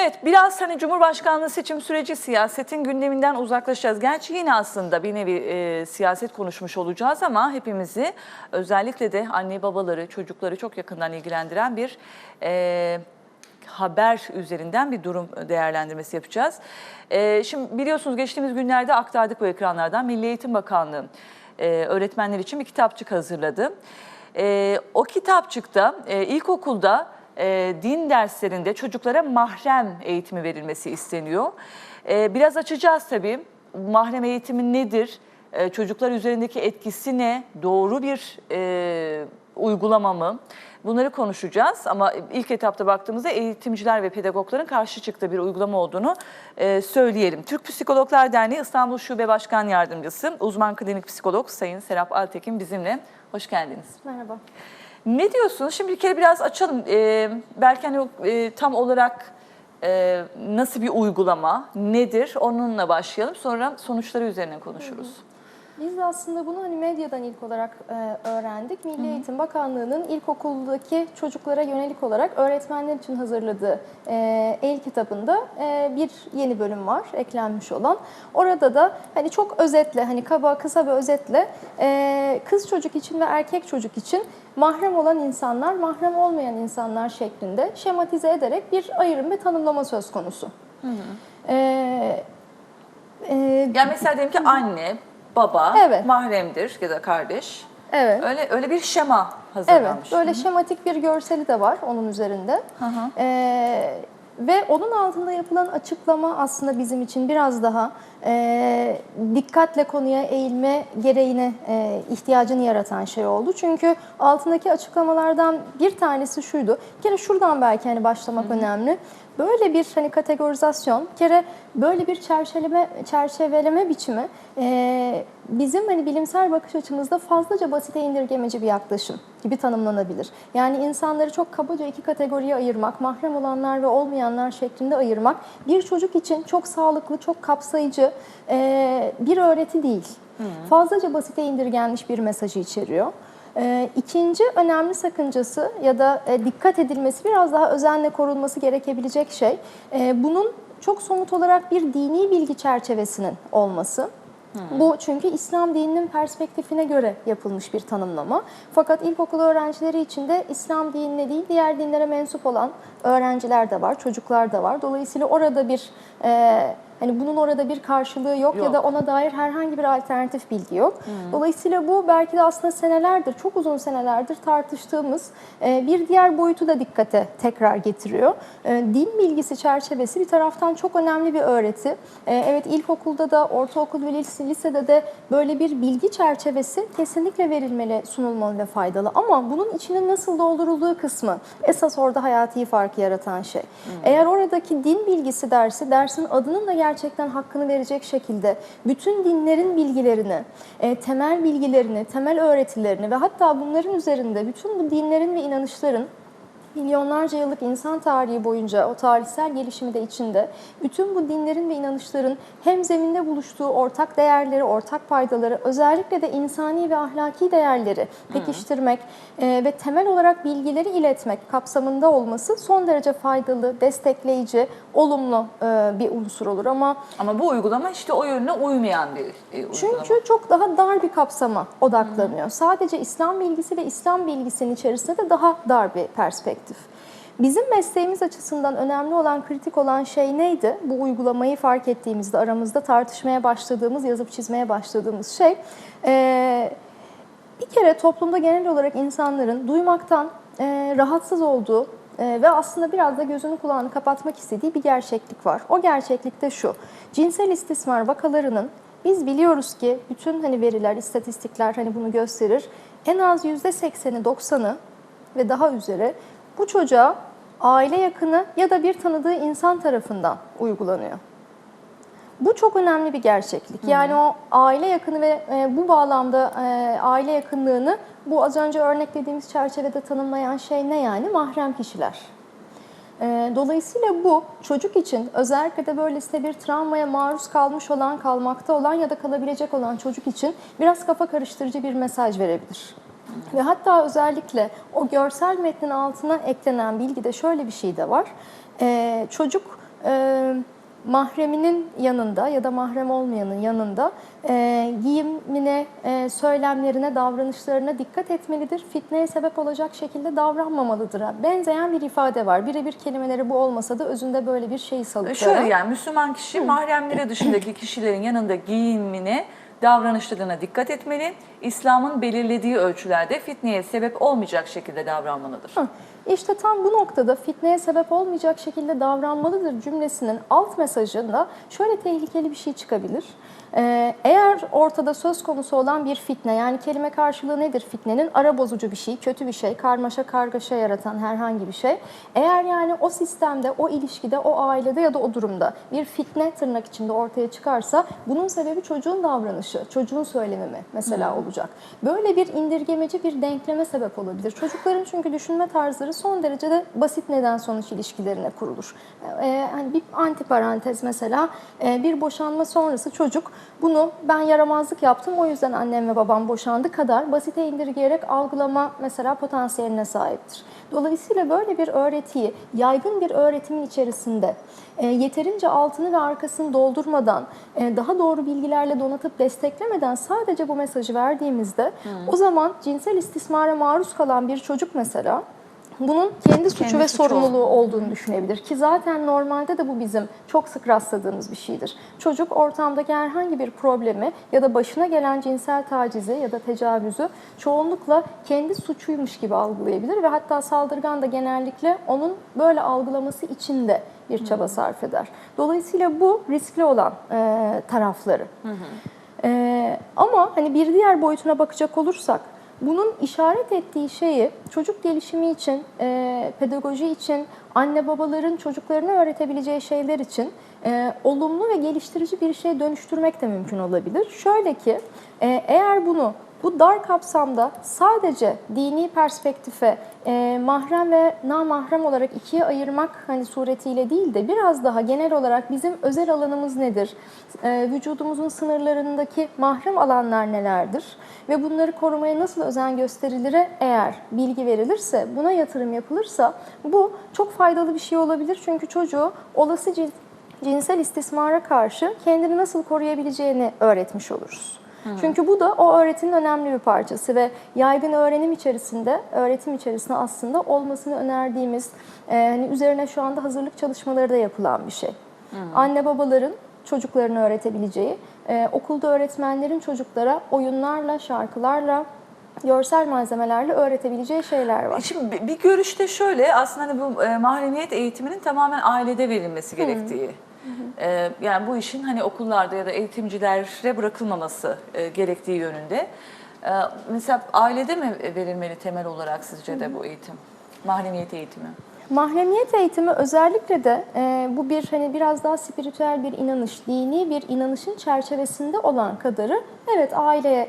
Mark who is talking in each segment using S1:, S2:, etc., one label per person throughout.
S1: Evet biraz hani Cumhurbaşkanlığı seçim süreci siyasetin gündeminden uzaklaşacağız. Gerçi yine aslında bir nevi e, siyaset konuşmuş olacağız ama hepimizi özellikle de anne babaları, çocukları çok yakından ilgilendiren bir e, haber üzerinden bir durum değerlendirmesi yapacağız. E, şimdi biliyorsunuz geçtiğimiz günlerde aktardık bu ekranlardan Milli Eğitim Bakanlığı e, öğretmenler için bir kitapçık hazırladı. E, o kitapçıkta e, ilkokulda e, din derslerinde çocuklara mahrem eğitimi verilmesi isteniyor. E, biraz açacağız tabii. Mahrem eğitimi nedir? E, çocuklar üzerindeki etkisi ne? Doğru bir e, uygulama mı? Bunları konuşacağız ama ilk etapta baktığımızda eğitimciler ve pedagogların karşı çıktığı bir uygulama olduğunu söyleyelim. Türk Psikologlar Derneği İstanbul Şube Başkan Yardımcısı, uzman klinik psikolog Sayın Serap Altekin bizimle. Hoş geldiniz.
S2: Merhaba.
S1: Ne diyorsunuz? Şimdi bir kere biraz açalım. Ee, belki hani e, tam olarak e, nasıl bir uygulama, nedir onunla başlayalım. Sonra sonuçları üzerine konuşuruz.
S2: Biz de aslında bunu hani medyadan ilk olarak e, öğrendik. Milli Eğitim Bakanlığı'nın ilkokuldaki çocuklara yönelik olarak öğretmenler için hazırladığı e, el kitabında e, bir yeni bölüm var eklenmiş olan. Orada da hani çok özetle hani kaba kısa ve özetle e, kız çocuk için ve erkek çocuk için mahrem olan insanlar, mahrem olmayan insanlar şeklinde şematize ederek bir ayrım ve tanımlama söz konusu. E, e,
S1: Yani mesela diyelim ki anne, baba
S2: Evet.
S1: mahremdir ya da kardeş.
S2: evet.
S1: Öyle öyle bir şema
S2: Evet,
S1: hazırlanmış.
S2: böyle şematik bir görseli de var onun üzerinde.
S1: Hı hı.
S2: Ee, ve onun altında yapılan açıklama aslında bizim için biraz daha e, dikkatle konuya eğilme gereğine e, ihtiyacını yaratan şey oldu. Çünkü altındaki açıklamalardan bir tanesi şuydu. Bir kere şuradan belki hani başlamak önemli. Böyle bir hani kategorizasyon, bir kere böyle bir çerçeveleme, çerçeveleme biçimi e, bizim hani bilimsel bakış açımızda fazlaca basite indirgemeci bir yaklaşım gibi tanımlanabilir. Yani insanları çok kabaca iki kategoriye ayırmak, mahrem olanlar ve olmayanlar şeklinde ayırmak bir çocuk için çok sağlıklı, çok kapsayıcı e, bir öğreti değil. Fazlaca basite indirgenmiş bir mesajı içeriyor. Ee, İkinci önemli sakıncası ya da e, dikkat edilmesi biraz daha özenle korunması gerekebilecek şey e, bunun çok somut olarak bir dini bilgi çerçevesinin olması. Bu çünkü İslam dininin perspektifine göre yapılmış bir tanımlama. Fakat ilkokul öğrencileri için de İslam dinine değil diğer dinlere mensup olan öğrenciler de var, çocuklar da var. Dolayısıyla orada bir e, hani bunun orada bir karşılığı yok,
S1: Yok.
S2: ya da ona dair herhangi bir alternatif bilgi yok. Dolayısıyla bu belki de aslında senelerdir, çok uzun senelerdir tartıştığımız e, bir diğer boyutu da dikkate tekrar getiriyor. E, Din bilgisi çerçevesi bir taraftan çok önemli bir öğreti. E, Evet ilkokulda da, ortaokul ve lise- lisede de böyle bir bilgi çerçevesi kesinlikle verilmeli, sunulmalı ve faydalı. Ama bunun içinin nasıl doldurulduğu kısmı esas orada hayati farkı yaratan şey. Eğer oradaki din bilgisi dersi, dersin adının da gerçekten hakkını verecek şekilde bütün dinlerin bilgilerini, e, temel bilgilerini, temel öğretilerini ve hatta bunların üzerinde bütün bu dinlerin ve inanışların milyonlarca yıllık insan tarihi boyunca o tarihsel gelişimi de içinde bütün bu dinlerin ve inanışların hem zeminde buluştuğu ortak değerleri, ortak paydaları, özellikle de insani ve ahlaki değerleri pekiştirmek e, ve temel olarak bilgileri iletmek kapsamında olması son derece faydalı, destekleyici, olumlu e, bir unsur olur ama
S1: Ama bu uygulama işte o yönüne uymayan bir e, uygulama.
S2: çünkü çok daha dar bir kapsama odaklanıyor. Sadece İslam bilgisi ve İslam bilgisinin içerisinde de daha dar bir perspektif. Bizim mesleğimiz açısından önemli olan, kritik olan şey neydi? Bu uygulamayı fark ettiğimizde, aramızda tartışmaya başladığımız, yazıp çizmeye başladığımız şey... eee, bir kere toplumda genel olarak insanların duymaktan e, rahatsız olduğu e, ve aslında biraz da gözünü kulağını kapatmak istediği bir gerçeklik var. O gerçeklik de şu. Cinsel istismar vakalarının biz biliyoruz ki bütün hani veriler, istatistikler hani bunu gösterir. En az %80'i, 90'ı ve daha üzeri bu çocuğa aile yakını ya da bir tanıdığı insan tarafından uygulanıyor. Bu çok önemli bir gerçeklik. Yani o aile yakını ve e, bu bağlamda e, aile yakınlığını bu az önce örneklediğimiz çerçevede tanımlayan şey ne yani? Mahrem kişiler. E, Dolayısıyla bu çocuk için özellikle de böylesine bir travmaya maruz kalmış olan, kalmakta olan ya da kalabilecek olan çocuk için biraz kafa karıştırıcı bir mesaj verebilir. Ve hatta özellikle o görsel metnin altına eklenen bilgide şöyle bir şey de var. E, çocuk e, mahreminin yanında ya da mahrem olmayanın yanında e, giyimine, e, söylemlerine, davranışlarına dikkat etmelidir. Fitneye sebep olacak şekilde davranmamalıdır. Benzeyen bir ifade var. Birebir kelimeleri bu olmasa da özünde böyle bir şey salıkları.
S1: Şöyle yani Müslüman kişi mahremleri dışındaki kişilerin yanında giyimine, davranışlarına dikkat etmeli. İslam'ın belirlediği ölçülerde fitneye sebep olmayacak şekilde davranmalıdır.
S2: Hı. İşte tam bu noktada fitneye sebep olmayacak şekilde davranmalıdır cümlesinin alt mesajında şöyle tehlikeli bir şey çıkabilir. Ee, eğer ortada söz konusu olan bir fitne yani kelime karşılığı nedir fitnenin? Ara bozucu bir şey, kötü bir şey, karmaşa kargaşa yaratan herhangi bir şey. Eğer yani o sistemde, o ilişkide, o ailede ya da o durumda bir fitne tırnak içinde ortaya çıkarsa bunun sebebi çocuğun davranışı, çocuğun söylemi mi mesela olacak. Böyle bir indirgemeci bir denkleme sebep olabilir. Çocukların çünkü düşünme tarzları son derece de basit neden sonuç ilişkilerine kurulur. Ee, hani bir antiparantez mesela e, bir boşanma sonrası çocuk bunu ben yaramazlık yaptım o yüzden annem ve babam boşandı kadar basite indirgeyerek algılama mesela potansiyeline sahiptir. Dolayısıyla böyle bir öğretiyi yaygın bir öğretimin içerisinde e, yeterince altını ve arkasını doldurmadan, e, daha doğru bilgilerle donatıp desteklemeden sadece bu mesajı verdiğimizde o zaman cinsel istismara maruz kalan bir çocuk mesela bunun kendi suçu
S1: Kendi
S2: ve
S1: suçu
S2: sorumluluğu olduğunu düşünebilir. Ki zaten normalde de bu bizim çok sık rastladığımız bir şeydir. Çocuk ortamdaki herhangi bir problemi ya da başına gelen cinsel tacizi ya da tecavüzü çoğunlukla kendi suçuymuş gibi algılayabilir ve hatta saldırgan da genellikle onun böyle algılaması için de bir çaba sarf eder. Dolayısıyla bu riskli olan e, tarafları. E, ama hani bir diğer boyutuna bakacak olursak bunun işaret ettiği şeyi çocuk gelişimi için, e, pedagoji için, anne babaların çocuklarına öğretebileceği şeyler için e, olumlu ve geliştirici bir şey dönüştürmek de mümkün olabilir. Şöyle ki e, eğer bunu bu dar kapsamda sadece dini perspektife e, mahrem ve namahrem olarak ikiye ayırmak hani suretiyle değil de biraz daha genel olarak bizim özel alanımız nedir? E, vücudumuzun sınırlarındaki mahrem alanlar nelerdir? Ve bunları korumaya nasıl özen gösterilire eğer bilgi verilirse, buna yatırım yapılırsa bu çok faydalı bir şey olabilir. Çünkü çocuğu olası cins- cinsel istismara karşı kendini nasıl koruyabileceğini öğretmiş oluruz. Çünkü bu da o öğretinin önemli bir parçası ve yaygın öğrenim içerisinde, öğretim içerisinde aslında olmasını önerdiğimiz, e, hani üzerine şu anda hazırlık çalışmaları da yapılan bir şey. Anne babaların çocuklarını öğretebileceği, e, okulda öğretmenlerin çocuklara oyunlarla, şarkılarla, görsel malzemelerle öğretebileceği şeyler var.
S1: Şimdi bir- görüşte şöyle aslında hani bu e, mahremiyet eğitiminin tamamen ailede verilmesi gerektiği. E, yani bu işin hani okullarda ya da eğitimcilere bırakılmaması e, gerektiği yönünde. E, mesela ailede mi verilmeli temel olarak sizce de bu eğitim? Mahremiyet eğitimi.
S2: Mahremiyet eğitimi özellikle de e, bu bir hani biraz daha spiritüel bir inanış, dini bir inanışın çerçevesinde olan kadarı evet aileye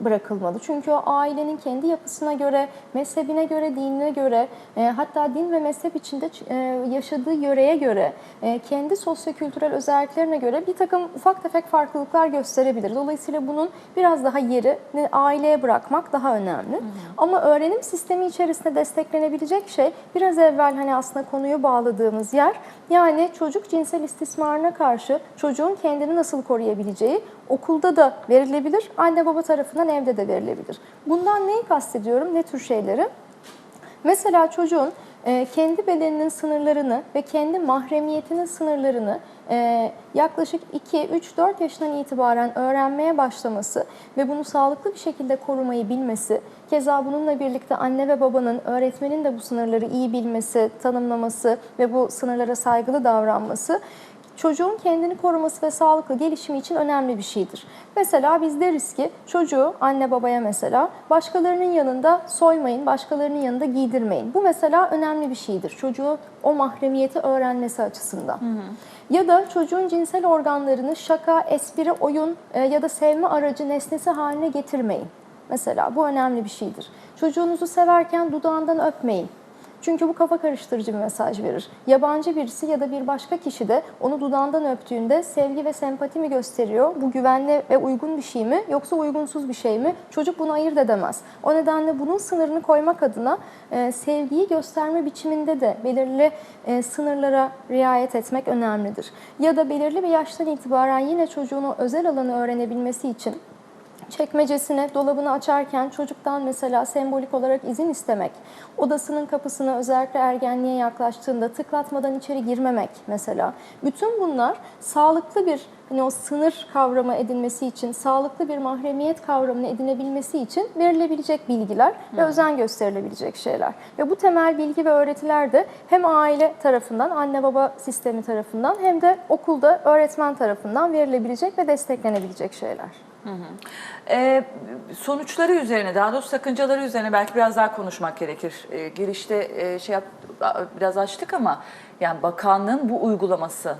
S2: bırakılmalı. Çünkü o ailenin kendi yapısına göre, mezhebine göre, dinine göre, e, hatta din ve mezhep içinde e, yaşadığı yöreye göre, e, kendi sosyokültürel özelliklerine göre bir takım ufak tefek farklılıklar gösterebilir. Dolayısıyla bunun biraz daha yeri aileye bırakmak daha önemli. Ama öğrenim sistemi içerisinde desteklenebilecek şey biraz evvel hani aslında konuyu bağladığımız yer yani çocuk cinsel istismarına karşı çocuğun kendini nasıl koruyabileceği okulda da verilebilir, anne baba tarafından evde de verilebilir. Bundan neyi kastediyorum, ne tür şeyleri? Mesela çocuğun e, kendi bedeninin sınırlarını ve kendi mahremiyetinin sınırlarını e, yaklaşık 2, 3, 4 yaşından itibaren öğrenmeye başlaması ve bunu sağlıklı bir şekilde korumayı bilmesi, keza bununla birlikte anne ve babanın, öğretmenin de bu sınırları iyi bilmesi, tanımlaması ve bu sınırlara saygılı davranması çocuğun kendini koruması ve sağlıklı gelişimi için önemli bir şeydir. Mesela biz deriz ki çocuğu anne babaya mesela başkalarının yanında soymayın, başkalarının yanında giydirmeyin. Bu mesela önemli bir şeydir. Çocuğu o mahremiyeti öğrenmesi açısından. Ya da çocuğun cinsel organlarını şaka, espri, oyun e, ya da sevme aracı nesnesi haline getirmeyin. Mesela bu önemli bir şeydir. Çocuğunuzu severken dudağından öpmeyin. Çünkü bu kafa karıştırıcı bir mesaj verir. Yabancı birisi ya da bir başka kişi de onu dudağından öptüğünde sevgi ve sempati mi gösteriyor? Bu güvenli ve uygun bir şey mi yoksa uygunsuz bir şey mi? Çocuk bunu ayırt edemez. O nedenle bunun sınırını koymak adına e, sevgiyi gösterme biçiminde de belirli e, sınırlara riayet etmek önemlidir. Ya da belirli bir yaştan itibaren yine çocuğun özel alanı öğrenebilmesi için çekmecesini, dolabını açarken çocuktan mesela sembolik olarak izin istemek, odasının kapısına özellikle ergenliğe yaklaştığında tıklatmadan içeri girmemek mesela. Bütün bunlar sağlıklı bir hani o sınır kavramı edinmesi için, sağlıklı bir mahremiyet kavramını edinebilmesi için verilebilecek bilgiler ve özen gösterilebilecek şeyler. Ve bu temel bilgi ve öğretiler de hem aile tarafından, anne baba sistemi tarafından hem de okulda öğretmen tarafından verilebilecek ve desteklenebilecek şeyler.
S1: Ee, sonuçları üzerine, daha doğrusu sakıncaları üzerine belki biraz daha konuşmak gerekir. Ee, girişte e, şey yap, biraz açtık ama yani bakanlığın bu uygulaması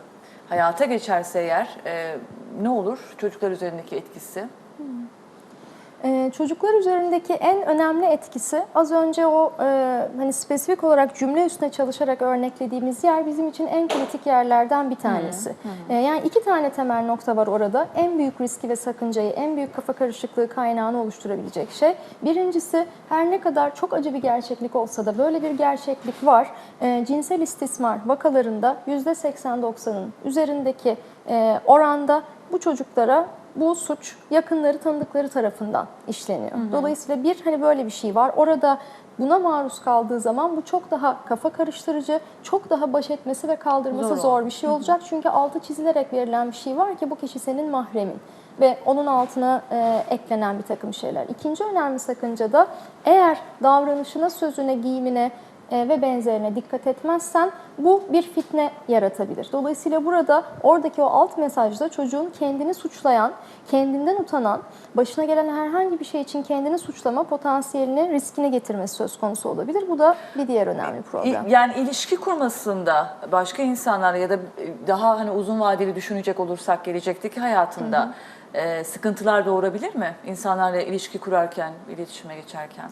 S1: hayata geçerse eğer e, ne olur çocuklar üzerindeki etkisi?
S2: Ee, çocuklar üzerindeki en önemli etkisi az önce o e, hani spesifik olarak cümle üstüne çalışarak örneklediğimiz yer bizim için en kritik yerlerden bir tanesi. Ee, yani iki tane temel nokta var orada. En büyük riski ve sakıncayı, en büyük kafa karışıklığı kaynağını oluşturabilecek şey. Birincisi her ne kadar çok acı bir gerçeklik olsa da böyle bir gerçeklik var. Ee, cinsel istismar vakalarında %80-90'ın üzerindeki e, oranda bu çocuklara bu suç yakınları tanıdıkları tarafından işleniyor. Dolayısıyla bir hani böyle bir şey var. Orada buna maruz kaldığı zaman bu çok daha kafa karıştırıcı, çok daha baş etmesi ve kaldırması
S1: Zor
S2: zor, bir şey olacak. Çünkü altı çizilerek verilen bir şey var ki bu kişi senin mahremin ve onun altına e, eklenen bir takım şeyler. İkinci önemli sakınca da eğer davranışına, sözüne, giyimine ve benzerine dikkat etmezsen bu bir fitne yaratabilir. Dolayısıyla burada oradaki o alt mesajda çocuğun kendini suçlayan, kendinden utanan, başına gelen herhangi bir şey için kendini suçlama potansiyelini, riskini getirmesi söz konusu olabilir. Bu da bir diğer önemli problem.
S1: Yani ilişki kurmasında başka insanlarla ya da daha hani uzun vadeli düşünecek olursak gelecekteki hayatında e, sıkıntılar doğurabilir mi? İnsanlarla ilişki kurarken, iletişime geçerken.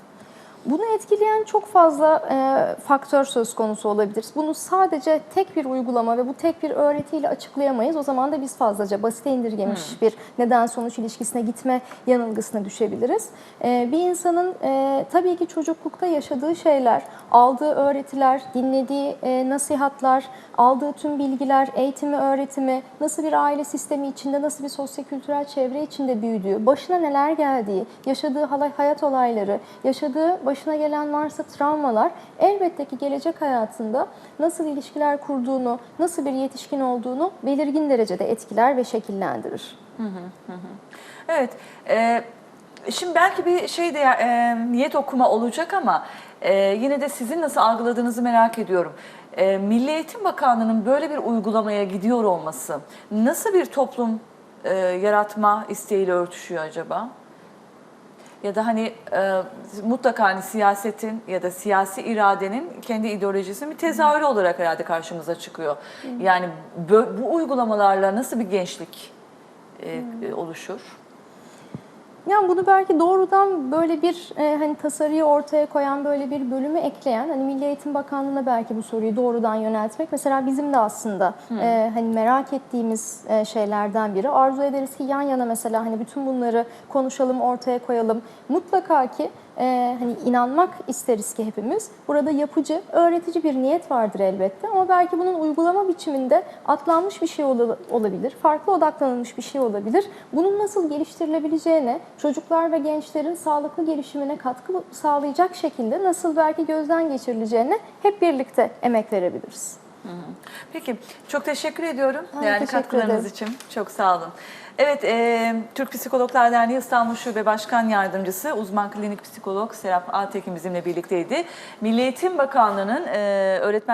S2: Bunu etkileyen çok fazla e, faktör söz konusu olabilir. Bunu sadece tek bir uygulama ve bu tek bir öğretiyle açıklayamayız. O zaman da biz fazlaca basite indirgemiş bir neden-sonuç ilişkisine gitme yanılgısına düşebiliriz. E, bir insanın e, tabii ki çocuklukta yaşadığı şeyler, aldığı öğretiler, dinlediği e, nasihatler, aldığı tüm bilgiler, eğitimi, öğretimi, nasıl bir aile sistemi içinde, nasıl bir sosyokültürel çevre içinde büyüdüğü, başına neler geldiği, yaşadığı hayat olayları, yaşadığı başına gelen varsa travmalar elbette ki gelecek hayatında nasıl ilişkiler kurduğunu, nasıl bir yetişkin olduğunu belirgin derecede etkiler ve şekillendirir.
S1: Evet. e, şimdi belki bir şey de e, niyet okuma olacak ama e, yine de sizin nasıl algıladığınızı merak ediyorum. E, Milli Eğitim Bakanlığı'nın böyle bir uygulamaya gidiyor olması nasıl bir toplum e, yaratma isteğiyle örtüşüyor acaba? Ya da hani e, mutlaka hani siyasetin ya da siyasi iradenin kendi ideolojisinin bir tezahürü olarak herhalde karşımıza çıkıyor. Yani bö- bu uygulamalarla nasıl bir gençlik e, e, oluşur?
S2: Yani bunu belki doğrudan böyle bir e, hani tasarıyı ortaya koyan böyle bir bölümü ekleyen hani Milli Eğitim Bakanlığı'na belki bu soruyu doğrudan yöneltmek mesela bizim de aslında e, hani merak ettiğimiz e, şeylerden biri. Arzu ederiz ki yan yana mesela hani bütün bunları konuşalım, ortaya koyalım. Mutlaka ki e, hani inanmak isteriz ki hepimiz. Burada yapıcı, öğretici bir niyet vardır elbette ama belki bunun uygulama biçiminde atlanmış bir şey ola- olabilir, farklı odaklanılmış bir şey olabilir. Bunun nasıl geliştirilebileceğine, çocuklar ve gençlerin sağlıklı gelişimine katkı sağlayacak şekilde nasıl belki gözden geçirileceğine hep birlikte emek verebiliriz.
S1: Peki, çok teşekkür ediyorum
S2: Ben
S1: değerli
S2: teşekkür
S1: katkılarınız
S2: ederim.
S1: için. Çok sağ olun. Evet, e, Türk Psikologlar Derneği İstanbul Şube Başkan Yardımcısı, uzman klinik psikolog Serap Altekin bizimle birlikteydi. Milli Eğitim Bakanlığı'nın e, öğretmen